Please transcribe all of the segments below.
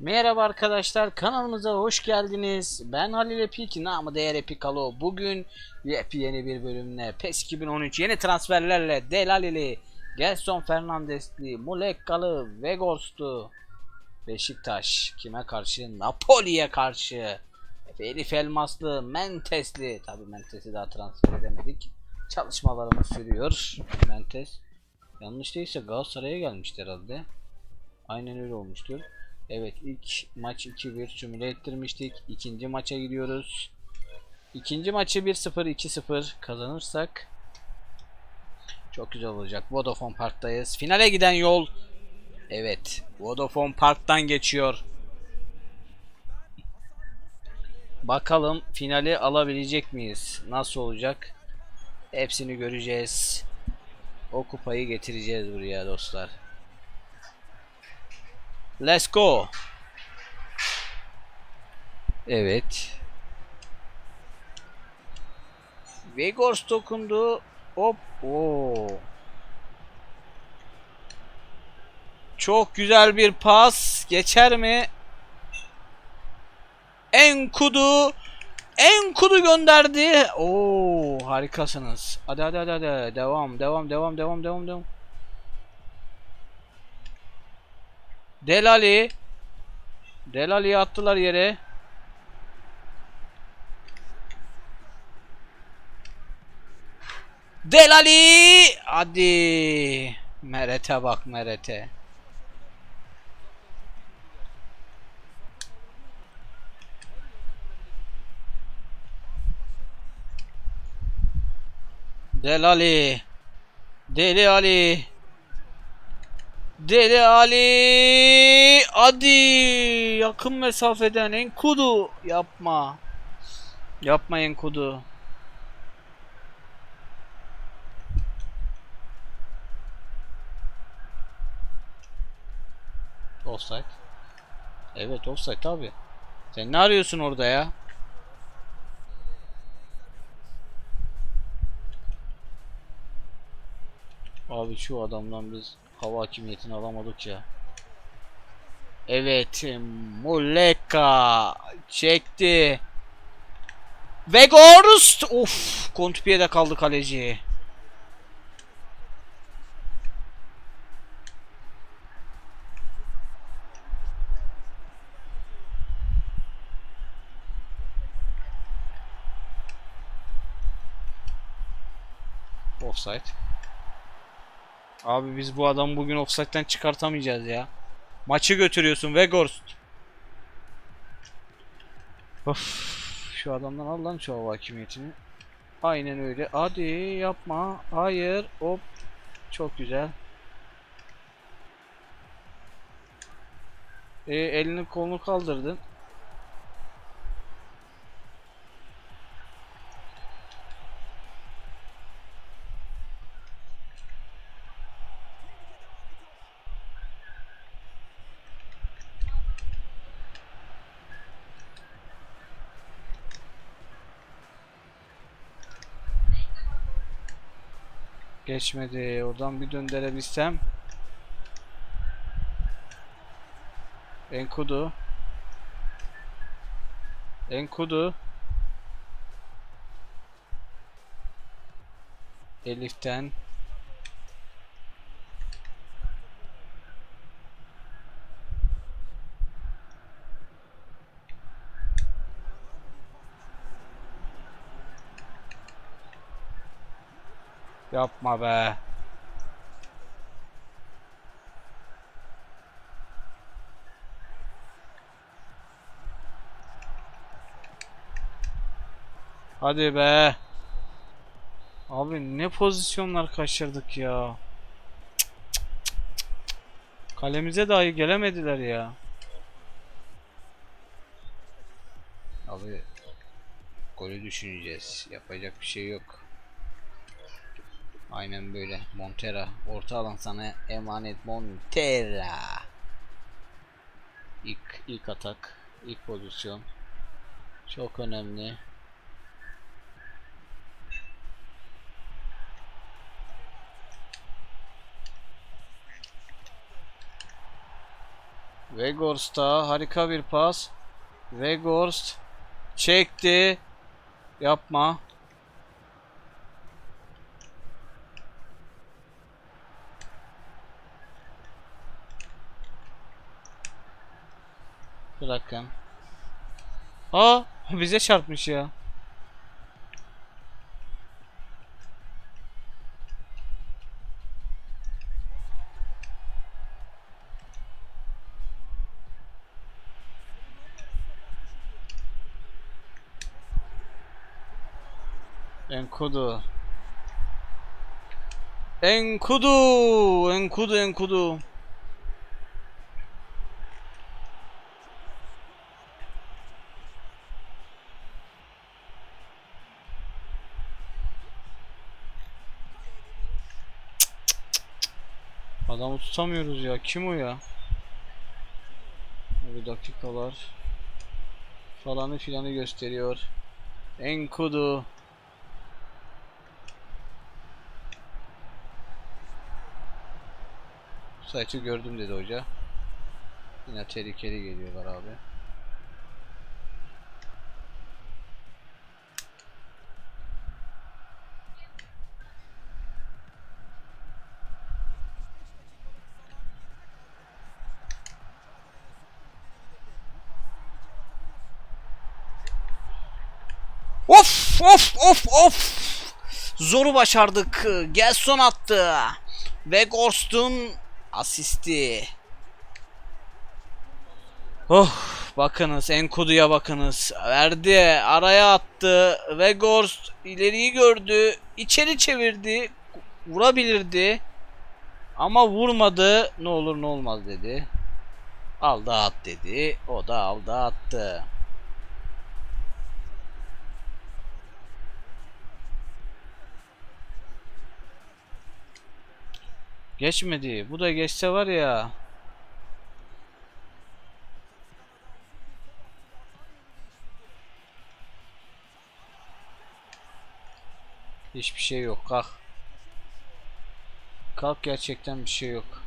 Merhaba arkadaşlar kanalımıza hoş geldiniz. Ben Halil Epik, namı değer Epikalo. Bugün yepyeni bir bölümle PES 2013 yeni transferlerle Delalili, Gelson Fernandesli, Mulekkalı, Vegors'tu. Beşiktaş kime karşı? Napoli'ye karşı. Elif Elmaslı, Mentesli. Tabi Mentes'i daha transfer edemedik. Çalışmalarımız sürüyor. Mentes. Yanlış değilse Galatasaray'a gelmişti herhalde. Aynen öyle olmuştur. Evet ilk maç 2-1 simüle ettirmiştik. İkinci maça gidiyoruz. İkinci maçı 1-0 2-0 kazanırsak çok güzel olacak. Vodafone Park'tayız. Finale giden yol Evet. Vodafone Park'tan geçiyor. Bakalım finali alabilecek miyiz? Nasıl olacak? Hepsini göreceğiz. O kupayı getireceğiz buraya dostlar. Let's go. Evet. Vegors dokundu. Hop. Oo. Çok güzel bir pas. Geçer mi? Enkudu. Enkudu gönderdi. Oo, harikasınız. Hadi hadi hadi hadi. Devam, devam, devam, devam, devam, devam. Delali. Delali'yi attılar yere. Delali! Hadi. Merete bak Merete. Delali. Deli Ali. Deli Ali. Hadi. Yakın mesafeden Enkudu. Yapma. Yapma Enkudu. Offside. Evet offside abi. Sen ne arıyorsun orada ya? Abi şu adamdan biz hava hakimiyetini alamadık ya. Evet, Muleka çekti. Vegorst! Of, Kontupiye'de kaldı kaleci. Offside. Abi biz bu adamı bugün offside'den çıkartamayacağız ya. Maçı götürüyorsun Vegorst. Of, şu adamdan al lan şu hava hakimiyetini. Aynen öyle. Hadi yapma. Hayır. Hop. Çok güzel. E, elini kolunu kaldırdın. Geçmedi. Oradan bir döndürebilsem. Enkudu. Enkudu. Elif'ten. Yapma be. Hadi be. Abi ne pozisyonlar kaçırdık ya. Kalemize dahi gelemediler ya. Abi golü düşüneceğiz. Yapacak bir şey yok. Aynen böyle. Montera. Orta alan sana emanet Montera. İlk, ilk atak. ilk pozisyon. Çok önemli. Weghorst'a harika bir pas. Weghorst çekti. Yapma. Bırakın. Aa bize çarpmış ya. Enkudu. Enkudu, Enkudu, Enkudu. Adamı tutamıyoruz ya. Kim o ya? Bir dakikalar falanı filanı gösteriyor. Enkudu. Saçı gördüm dedi hoca. Yine tehlikeli geliyorlar abi. Of of of. Zoru başardık. Gelson attı. Weghorst'un asisti. Oh bakınız Enkudu'ya bakınız. Verdi araya attı. Weghorst ileriyi gördü. içeri çevirdi. Vurabilirdi. Ama vurmadı. Ne olur ne olmaz dedi. Al da at dedi. O da al da attı. Geçmedi. Bu da geçse var ya. Hiçbir şey yok. Kalk. Kalk gerçekten bir şey yok.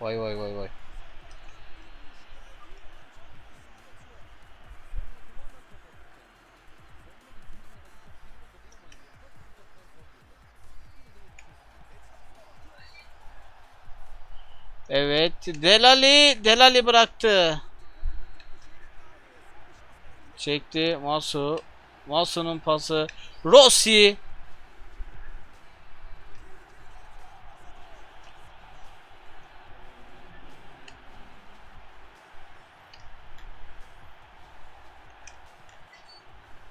Vay vay vay vay. Evet. Delali. Delali bıraktı. Çekti. Masu. Masu'nun pası. Rossi.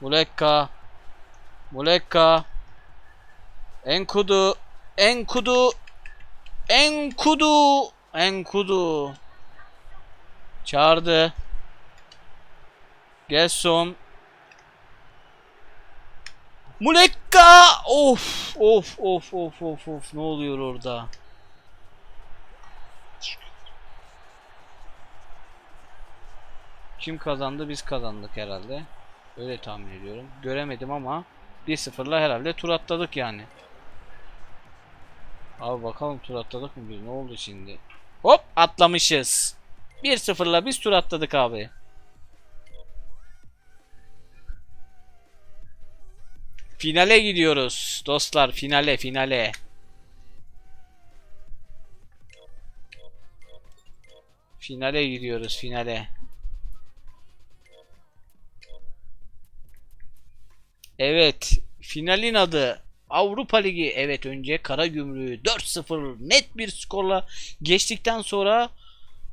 Mulekka. Mulekka. Enkudu. Enkudu. Enkudu. Enkudu. Çağırdı. Gelson. Mulekka. Of of of of of of ne oluyor orada? Kim kazandı? Biz kazandık herhalde. Öyle tahmin ediyorum. Göremedim ama 1-0'la herhalde tur atladık yani. Abi bakalım tur atladık mı biz? Ne oldu şimdi? Hop atlamışız. 1-0'la biz tur atladık abi. Finale gidiyoruz dostlar. Finale finale. Finale gidiyoruz finale. Evet. Finalin adı Avrupa Ligi. Evet önce Karagümrük'ü 4-0 net bir skorla geçtikten sonra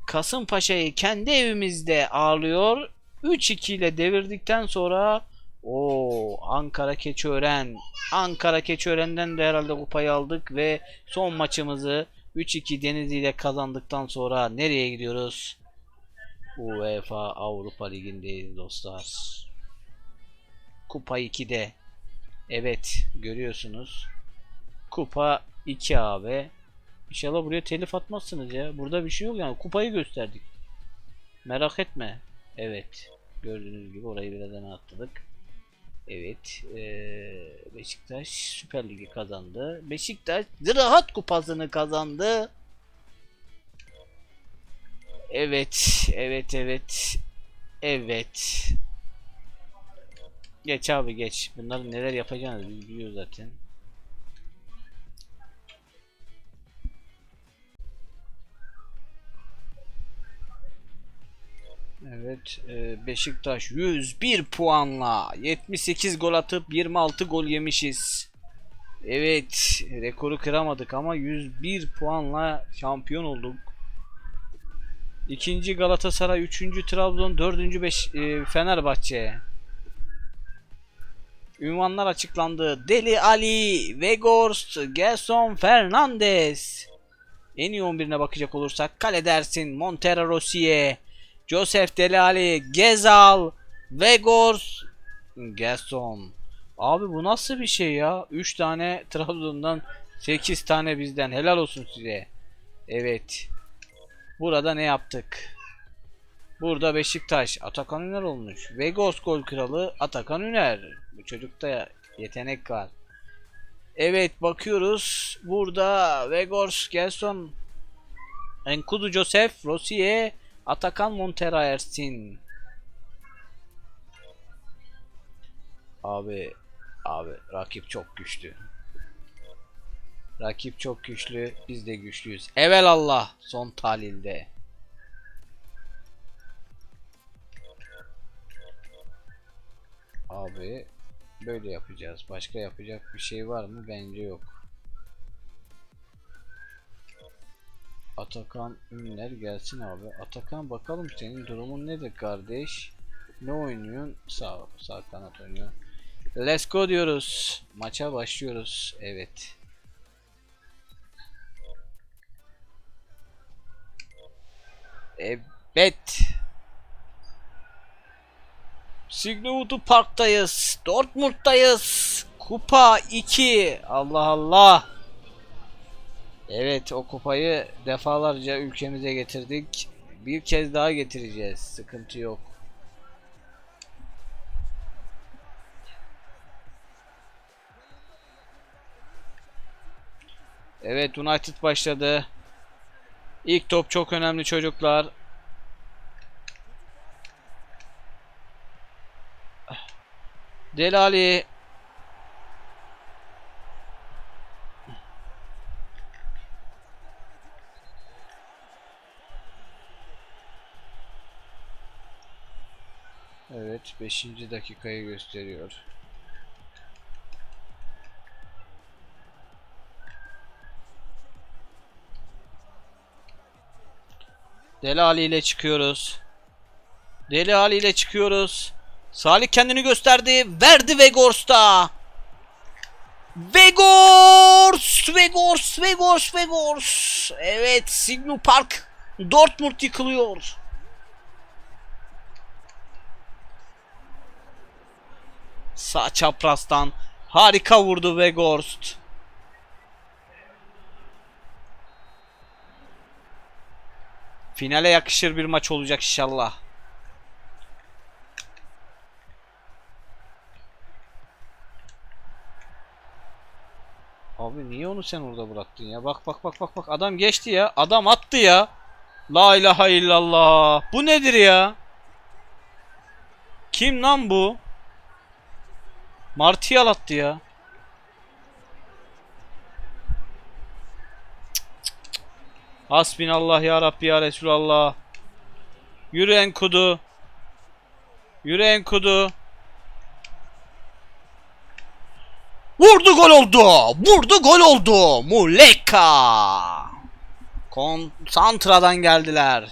Kasımpaşa'yı kendi evimizde ağırlıyor. 3-2 ile devirdikten sonra o Ankara Keçiören Ankara Keçiören'den de herhalde kupayı aldık ve son maçımızı 3-2 Denizli ile kazandıktan sonra nereye gidiyoruz? UEFA Avrupa Ligi'ndeyiz dostlar. Kupa 2'de. Evet görüyorsunuz. Kupa 2 abi. İnşallah buraya telif atmazsınız ya. Burada bir şey yok yani. Kupayı gösterdik. Merak etme. Evet. Gördüğünüz gibi orayı biraz öne atladık. Evet. eee, Beşiktaş Süper Ligi kazandı. Beşiktaş Ziraat Kupası'nı kazandı. Evet. Evet evet. Evet. Geç abi geç. Bunların neler yapacağını biz biliyoruz zaten. Evet, e, Beşiktaş 101 puanla 78 gol atıp 26 gol yemişiz. Evet, rekoru kıramadık ama 101 puanla şampiyon olduk. İkinci Galatasaray, üçüncü Trabzon, dördüncü Beş e, Fenerbahçe. Ünvanlar açıklandı. Deli Ali, Vegorst, Gerson Fernandez. En iyi 11'ine bakacak olursak Kale dersin, Montero Rossier, Joseph Deli Ali, Gezal, Vegors, Gerson. Abi bu nasıl bir şey ya? 3 tane Trabzon'dan 8 tane bizden. Helal olsun size. Evet. Burada ne yaptık? Burada Beşiktaş Atakan Üner olmuş. Vegos gol kralı Atakan Üner. Bu çocukta yetenek var. Evet bakıyoruz. Burada Vegors, Gerson, Enkudu Joseph, Rossier, Atakan Montera Ersin. Abi abi rakip çok güçlü. Rakip çok güçlü. Biz de güçlüyüz. Evelallah son tahlilde. Abi böyle yapacağız. Başka yapacak bir şey var mı? Bence yok. Atakan Ünler gelsin abi. Atakan bakalım senin durumun nedir kardeş? Ne oynuyorsun? Sağ sağ kanat oynuyor. Let's go diyoruz. Maça başlıyoruz. Evet. Evet. Signudu Park'tayız. Dortmund'dayız. Kupa 2. Allah Allah. Evet o kupayı defalarca ülkemize getirdik. Bir kez daha getireceğiz. Sıkıntı yok. Evet United başladı. İlk top çok önemli çocuklar. Delali Evet 5. dakikayı gösteriyor. Deli Ali ile çıkıyoruz. Deli Ali ile çıkıyoruz. Salih kendini gösterdi. Verdi Vegors'ta. Vegors! Vegors! Vegors! Vegors! Evet Signu Park Dortmund yıkılıyor. Sağ çaprazdan harika vurdu Vegorst. Finale yakışır bir maç olacak inşallah. Abi niye onu sen orada bıraktın ya? Bak bak bak bak bak adam geçti ya. Adam attı ya. La ilahe illallah. Bu nedir ya? Kim lan bu? Martial attı ya. Hasbinallah ya Rabbi ya Resulallah. Yürü Enkudu. Yürü Enkudu. Vurdu gol oldu. Vurdu gol oldu. Muleka. Konsantradan geldiler.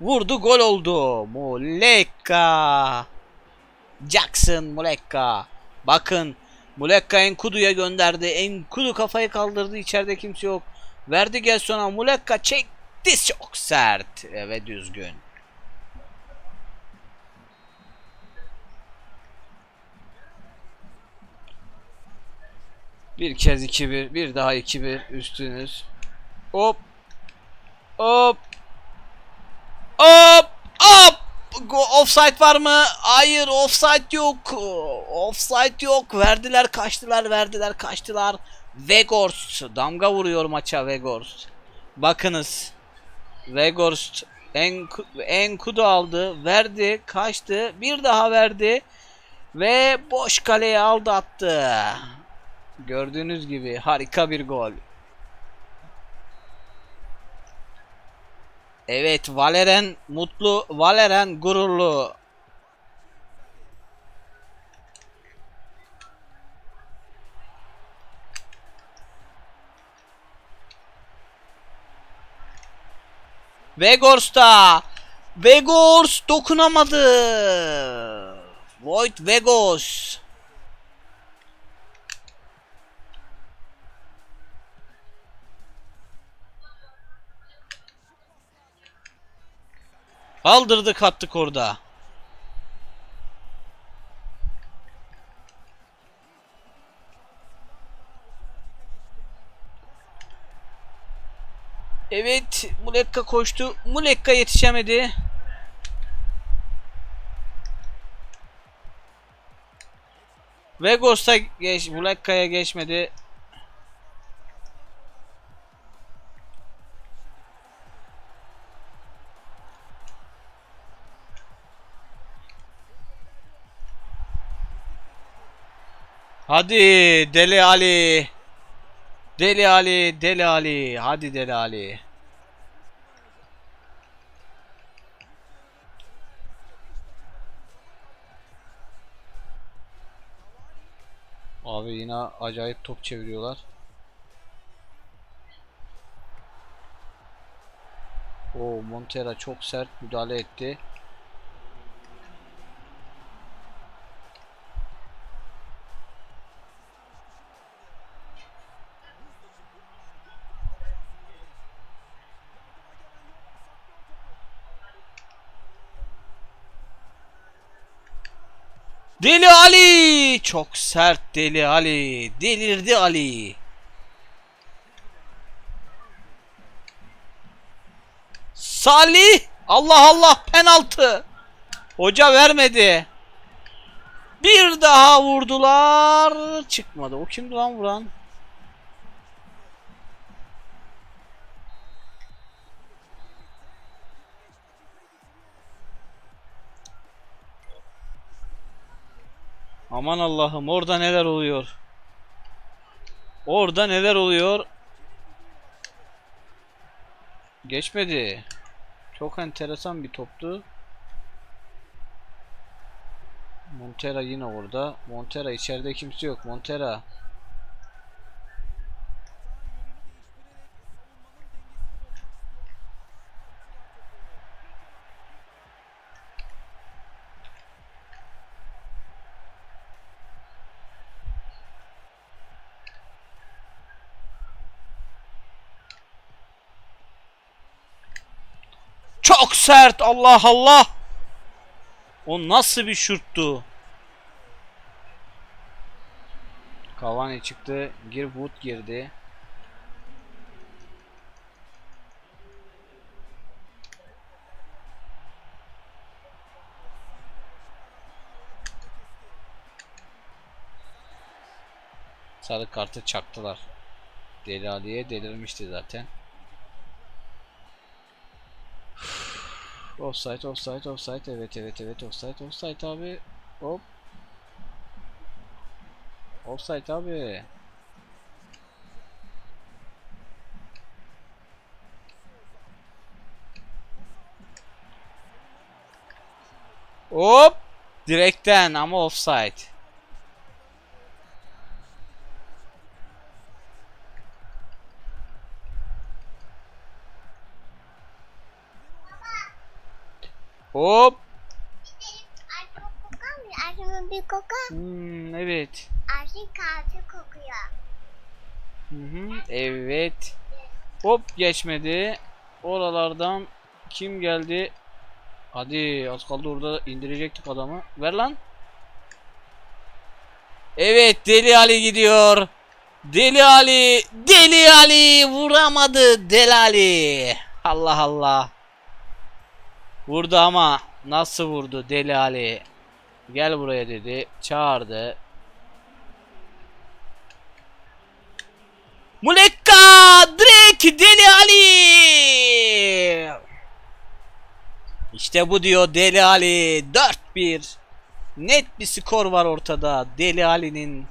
Vurdu gol oldu. Muleka. Jackson Muleka. Bakın Muleka Enkudu'ya gönderdi. Enkudu kafayı kaldırdı. İçeride kimse yok. Verdi Gelson'a. Muleka çekti çok sert ve düzgün. Bir kez 2-1, bir daha 2-1 üstünüz. Hop. Hop. Hop. Hop. Offside var mı? Hayır offside yok. Offside yok. Verdiler kaçtılar verdiler kaçtılar. Vegors damga vuruyor maça Vegors. Bakınız. Vegors Enku, Enkudu aldı. Verdi. Kaçtı. Bir daha verdi. Ve boş kaleye aldı attı. Gördüğünüz gibi harika bir gol. Evet Valeren mutlu, Valeren gururlu. Vegors'ta. Vegors dokunamadı. Void Vegors. Aldırdık attık orada. Evet, Mulekka koştu. Mulekka yetişemedi. Vegos'a geç, Mulekka'ya geçmedi. Hadi Deli Ali. Deli Ali, Deli Ali. Hadi Deli Ali. Abi yine acayip top çeviriyorlar. O Montera çok sert müdahale etti. Deli Ali! Çok sert Deli Ali. Delirdi Ali. Salih! Allah Allah penaltı. Hoca vermedi. Bir daha vurdular. Çıkmadı. O kimdi lan vuran? Aman Allah'ım orada neler oluyor? Orada neler oluyor? Geçmedi. Çok enteresan bir toptu. Montera yine orada. Montera içeride kimse yok. Montera. Çok sert. Allah Allah. O nasıl bir şuttu? Cavani çıktı. Girwood girdi. Sarı kartı çaktılar. Deli Ali'ye delirmişti zaten. Offside, offside, offside. Evet, evet, evet. Offside, offside abi. Hop. Offside abi. Hop. Direkten ama offside. Hop. Arkamın bir kokar. Hmm, evet. Arşın kahve kokuyor. Hı hı, evet. Hop geçmedi. Oralardan kim geldi? Hadi az kaldı orada indirecektik adamı. Ver lan. Evet Deli Ali gidiyor. Deli Ali, Deli Ali vuramadı Deli Ali. Allah Allah. Vurdu ama Nasıl vurdu Deli Ali? Gel buraya dedi. Çağırdı. Muleka direkt Deli Ali. İşte bu diyor Deli Ali. 4-1. Net bir skor var ortada. Deli Ali'nin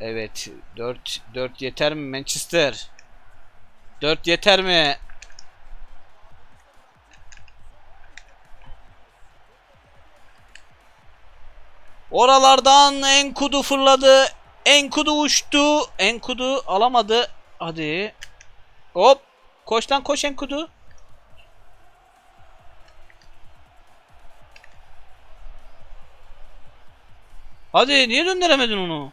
Evet. 4 4 yeter mi Manchester? 4 yeter mi? Oralardan Enkudu fırladı. Enkudu uçtu. Enkudu alamadı. Hadi. Hop. Koş lan koş Enkudu. Hadi niye döndüremedin onu?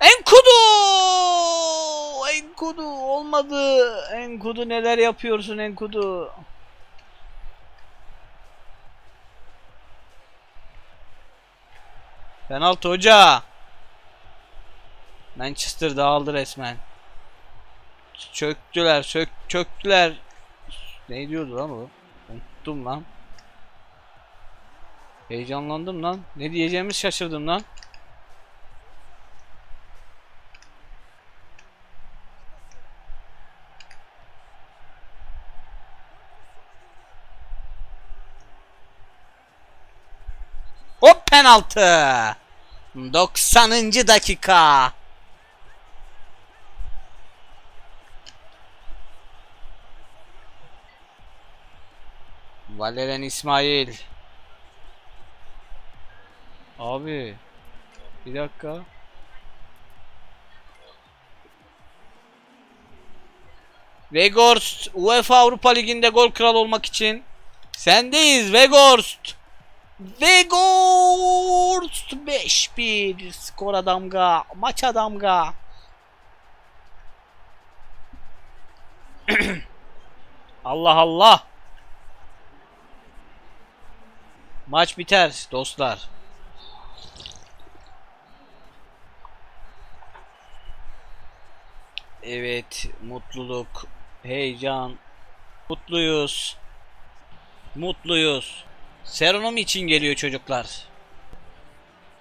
Enkudu! Enkudu olmadı. Enkudu neler yapıyorsun Enkudu? Penaltı hoca. Manchester dağıldı resmen. Çöktüler, sök, çöktüler. Ne diyordu lan o? Unuttum lan. Heyecanlandım lan. Ne diyeceğimi şaşırdım lan. Hop penaltı. 90. dakika. Valerian İsmail. Abi. Bir dakika. Vegorst UEFA Avrupa Ligi'nde gol kralı olmak için sendeyiz Vegorst. Vegorst 5-1 skora damga, maça damga. Allah Allah. Maç biter dostlar. Evet, mutluluk, heyecan, mutluyuz. Mutluyuz. Serum için geliyor çocuklar.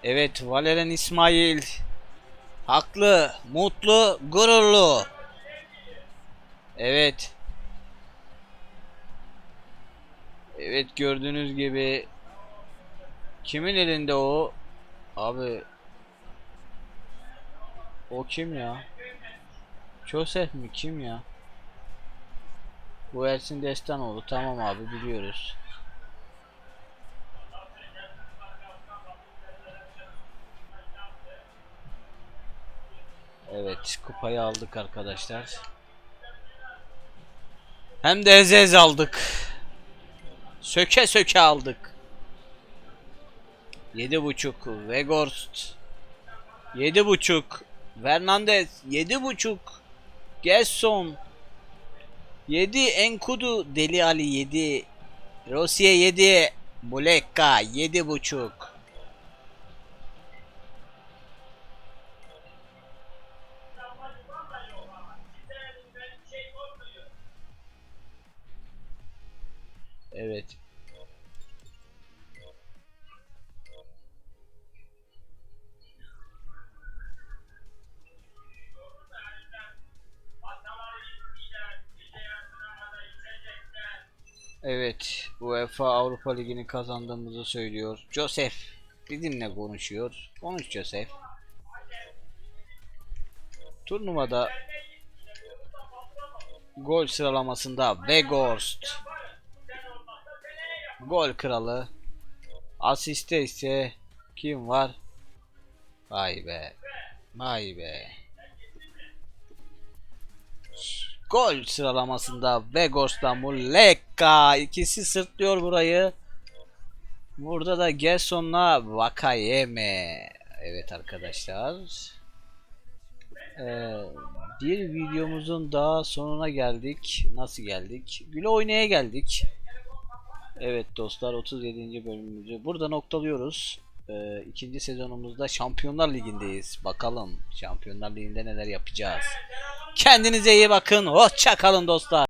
Evet, Valerian İsmail. Haklı, mutlu, gururlu. Evet. Evet gördüğünüz gibi kimin elinde o? Abi o kim ya? Joseph mi kim ya? Bu Ersin Destanoğlu tamam abi biliyoruz. Evet kupayı aldık arkadaşlar. Hem de ezez aldık. Söke söke aldık. Yedi buçuk Vegorst. Yedi buçuk Fernandez. Yedi buçuk Gerson. 7 Enkudu Deli Ali 7 Rosiye 7 Muleka 7 Evet. Evet, UEFA Avrupa Ligi'ni kazandığımızı söylüyor. Joseph bizimle konuşuyor. Konuş Joseph. Turnuvada gol sıralamasında Weghorst gol kralı. Asiste ise kim var? Vay be. Vay be. Gol sıralamasında Vegos'la Muleka ikisi sırtlıyor burayı. Burada da Gerson'la Vakayeme. Evet arkadaşlar. Ee, bir videomuzun daha sonuna geldik. Nasıl geldik? Güle oynaya geldik. Evet dostlar 37. bölümümüzü burada noktalıyoruz. e, ikinci sezonumuzda Şampiyonlar Ligi'ndeyiz. Bakalım Şampiyonlar Ligi'nde neler yapacağız. Kendinize iyi bakın. Hoşça kalın dostlar.